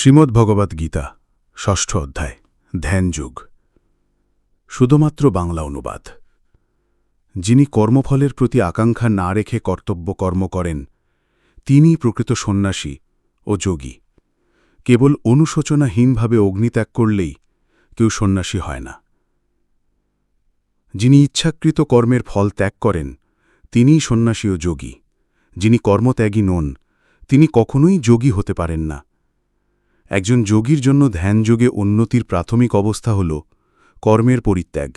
শ্রীমদ্ভগবদ্ গীতা ষষ্ঠ অধ্যায়, ধ্যানযুগ। শুধুমাত্র বাংলা অনুবাদ। যিনি কর্মফলের প্রতি আকাঙ্ক্ষা না রেখে কর্তব্য কর্ম করেন, তিনিই প্রকৃত সন্ন্যাসী ও যোগী। কেবল অনুশোচনাহীনভাবে অগ্নিত্যাগ করলেই কেউ সন্ন্যাসী হয় না। যিনি ইচ্ছাকৃত কর্মের ফল ত্যাগ করেন, তিনিই সন্ন্যাসী ও যোগী। যিনি কর্মত্যাগী নন, তিনি কখনোই যোগী হতে পারেন না। একজন যোগীর জন্য ধ্যানযোগে উন্নতির প্রাথমিক অবস্থা হল কর্মের পরিত্যাগ।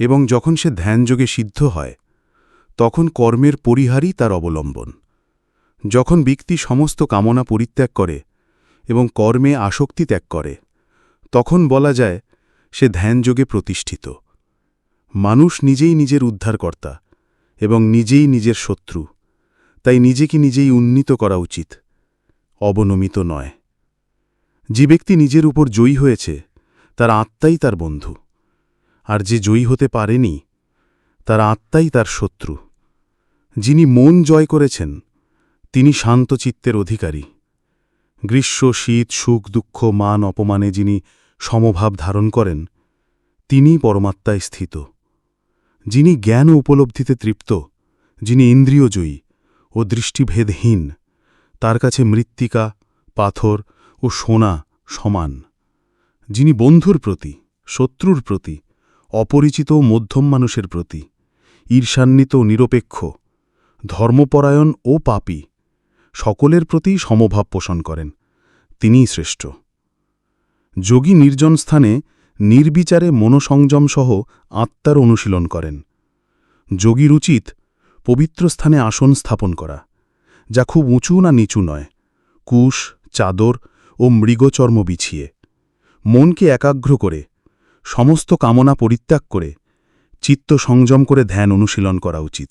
এবং যখন সে ধ্যানযোগে সিদ্ধ হয়, তখন কর্মের পরিহারই তার অবলম্বন। যখন ব্যক্তি সমস্ত কামনা পরিত্যাগ করে এবং কর্মে আসক্তি ত্যাগ করে, তখন বলা যায় সে ধ্যানযোগে প্রতিষ্ঠিত। মানুষ নিজেই নিজের উদ্ধারকর্তা এবং নিজেই নিজের শত্রু, তাই নিজেকে নিজেই উন্নীত করা উচিত, অবনমিত নয়। যে ব্যক্তি নিজের উপর জয়ী হয়েছে, তার আত্মাই তার বন্ধু। আর যে জয়ী হতে পারেনি, তার আত্মাই তার শত্রু। যিনি মন জয় করেছেন, তিনি শান্ত চিত্তের অধিকারী। গ্রীষ্ম, শীত, সুখ, দুঃখ, মান, অপমানে যিনি সমভাব ধারণ করেন তিনিই পরমাত্মায় স্থিত। যিনি জ্ঞান উপলব্ধিতে তৃপ্ত, যিনি ইন্দ্রিয়জয়ী ও দৃষ্টিভেদহীন, তার কাছে মৃত্তিকা, পাথর ও সোনা সমান, যিনি বন্ধুর প্রতি, শত্রুর প্রতি, অপরিচিত মধ্যম মানুষের প্রতি, ঈর্ষান্বিত নিরপেক্ষ, ধর্মপরায়ণ ও পাপী, সকলের প্রতি সমভাব পোষণ করেন, তিনিই শ্রেষ্ঠ। যোগী নির্জন স্থানে নির্বিচারে মনোসংযম সহ আত্মার অনুশীলন করেন। যোগীর উচিত পবিত্র স্থানে আসন স্থাপন করা, যা খুব উঁচু না নিচু নয়, কুশ, চাদর ও মৃগচর্ম বিছিয়ে। মনকে একাগ্র করে, সমস্ত কামনা পরিত্যাগ করে, চিত্ত সংযম করে ধ্যান অনুশীলন করা উচিত।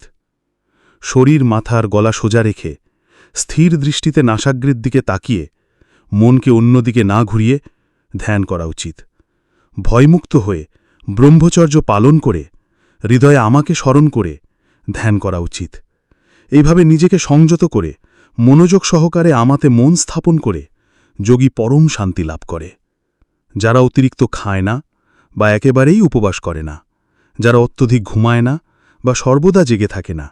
শরীর মাথার গলা সোজা রেখে, স্থির দৃষ্টিতে নাসাগ্রের দিকে তাকিয়ে, মনকে অন্যদিকে না ঘুরিয়ে ধ্যান করা উচিত। ভয়মুক্ত হয়ে, ব্রহ্মচর্য পালন করে, হৃদয়ে আমাকে স্মরণ করে ধ্যান করা উচিত। এইভাবে নিজেকে সংযত করে, মনোযোগ সহকারে আমাতে মন স্থাপন করে যোগী পরম শান্তি লাভ করে। যারা অতিরিক্ত খায় না বা একেবারেই উপবাস করে না, যারা অত্যধিক ঘুমায় না বা সর্বদা জেগে থাকে না,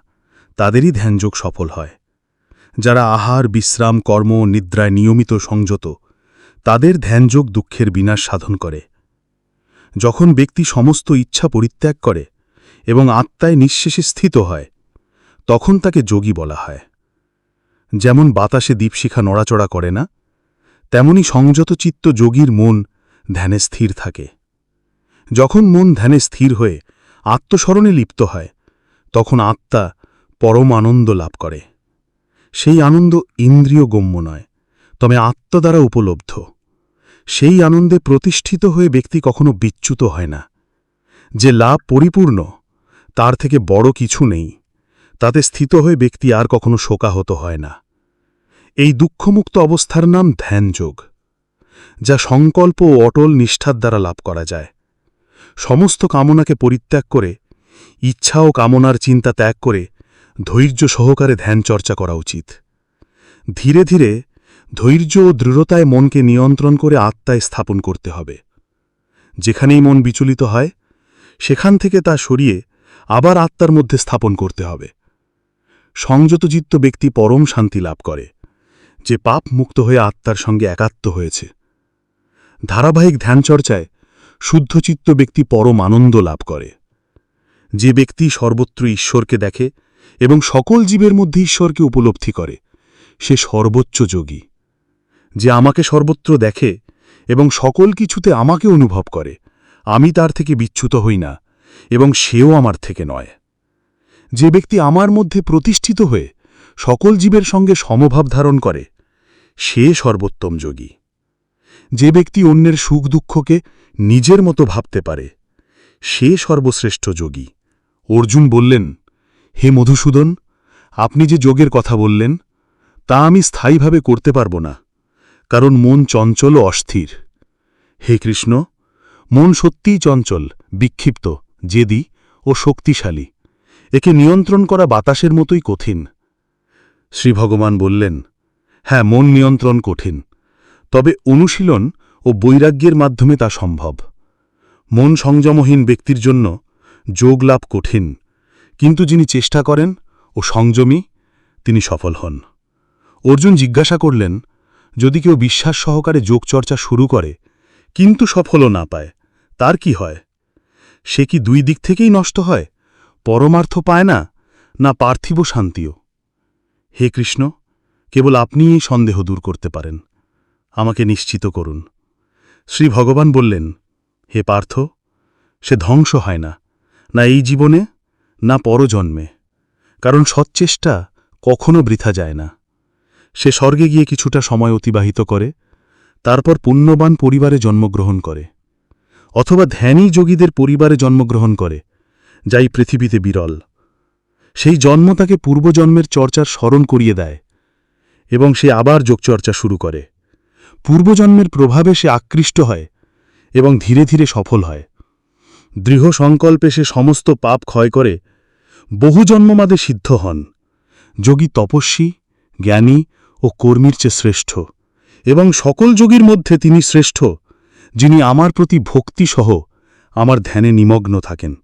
তাদেরই ধ্যানযোগ সফল হয়। যারা আহার, বিশ্রাম, কর্ম নিদ্রায় নিয়মিত সংযত, তাদের ধ্যানযোগ দুঃখের বিনাশ সাধন করে। যখন ব্যক্তি সমস্ত ইচ্ছা পরিত্যাগ করে এবং আত্মায় নিঃশেষে স্থিত হয়, তখন তাকে যোগী বলা হয়। যেমন বাতাসে দীপশিখা নড়াচড়া করে না তেমনি সংযত চিত্ত যোগীর মন ধ্যানে স্থির থাকে। যখন মন ধ্যানে স্থির হয়ে আত্মস্মরণে লিপ্ত হয়, তখন আত্মা পরম আনন্দ লাভ করে। সেই আনন্দ ইন্দ্রিয় গম্য নয়, তবে আত্মা দ্বারা উপলব্ধ। সেই আনন্দে প্রতিষ্ঠিত হয়ে ব্যক্তি কখনো বিচ্যুত হয় না। যে লাভ পরিপূর্ণ, তার থেকে বড় কিছু নেই। তাতে স্থিত হয়ে ব্যক্তি আর কখনো শোকাহত হয় না। এই দুঃখমুক্ত অবস্থার নাম ধ্যানযোগ, যা সংকল্প ও অটল নিষ্ঠার দ্বারা লাভ করা যায়। সমস্ত কামনাকে পরিত্যাগ করে, ইচ্ছা ও কামনার চিন্তা ত্যাগ করে, ধৈর্য সহকারে ধ্যান চর্চা করা উচিত। ধীরে ধীরে, ধৈর্য ও দৃঢ়তায় মনকে নিয়ন্ত্রণ করে আত্মায় স্থাপন করতে হবে। যেখানেই মন বিচলিত হয়, সেখান থেকে তা সরিয়ে আবার আত্মার মধ্যে স্থাপন করতে হবে। সংযতচিত্ত ব্যক্তি পরম শান্তি লাভ করে। যে পাপ মুক্ত হয়ে আত্মার সঙ্গে একাত্ম হয়েছে। ধারাবাহিক ধ্যানচর্চায় শুদ্ধচিত্ত ব্যক্তি পরম আনন্দ লাভ করে। যে ব্যক্তি সর্বত্র ঈশ্বরকে দেখে এবং সকল জীবের মধ্যে ঈশ্বরকে উপলব্ধি করে, সে সর্বোচ্চ যোগী। যে আমাকে সর্বত্র দেখে এবং সকল কিছুতে আমাকে অনুভব করে, আমি তার থেকে বিচ্যুত হই না এবং সেও আমার থেকে নয়। যে ব্যক্তি আমার মধ্যে প্রতিষ্ঠিত হয়ে সকল জীবের সঙ্গে সমভাব ধারণ করে সে সর্বোত্তম যোগী। যে ব্যক্তি অন্যের সুখ দুঃখকে নিজের মতো ভাবতে পারে, সে সর্বশ্রেষ্ঠ যোগী। অর্জুন বললেন, হে মধুসূদন, আপনি যে যোগের কথা বললেন, তা আমি স্থায়ীভাবে করতে পারব না, কারণ মন চঞ্চল অস্থির। হে কৃষ্ণ, মন সত্যিই চঞ্চল, বিক্ষিপ্ত, জেদি ও শক্তিশালী। একে নিয়ন্ত্রণ করা বাতাসের মতোই কঠিন। শ্রী ভগবান বললেন হ্যাঁ মন নিয়ন্ত্রণ কঠিন। তবে অনুশীলন ও বৈরাগ্যের মাধ্যমে তা সম্ভব। মন সংযমহীন ব্যক্তির জন্য যোগ লাভ কঠিন, কিন্তু যিনি চেষ্টা করেন ও সংযমী, তিনি সফল হন। অর্জুন জিজ্ঞাসা করলেন, যদি কেউ বিশ্বাস সহকারে যোগচর্চা শুরু করে, কিন্তু সফলও না পায়, তার কি হয়? সে কি দুই দিক থেকেই নষ্ট হয়? পরমার্থ পায় না না পার্থিব শান্তিও? হে কৃষ্ণ কেবল আপনি এই সন্দেহ দূর করতে পারেন। আমাকে নিশ্চিত করুন। শ্রী ভগবান বললেন, হে পার্থ, সে ধ্বংস হয় না না এই জীবনে, না পরজন্মে। কারণ সচ্চেষ্টা কখনো বৃথা যায় না। সে স্বর্গে গিয়ে কিছুটা সময় অতিবাহিত করে, তারপর পুণ্যবান পরিবারে জন্মগ্রহণ করে। অথবা ধ্যানী যোগীদের পরিবারে জন্মগ্রহণ করে, যাই পৃথিবীতে বিরল। সেই জন্ম তাকে পূর্বজন্মের চর্চার স্মরণ করিয়ে দেয়। এবং সে আবার যোগচর্চা শুরু করে। পূর্বজন্মের প্রভাবে সে আকৃষ্ট হয় এবং ধীরে ধীরে সফল হয়। দৃঢ় সংকল্পে সে সমস্ত পাপ ক্ষয় করে বহু জন্মমাদে সিদ্ধ হন। যোগী তপস্বী, জ্ঞানী ও কর্মীর চেয়ে শ্রেষ্ঠ এবং সকল যোগীর মধ্যে তিনি শ্রেষ্ঠ, যিনি আমার প্রতি ভক্তিসহ আমার ধ্যানে নিমগ্ন থাকেন।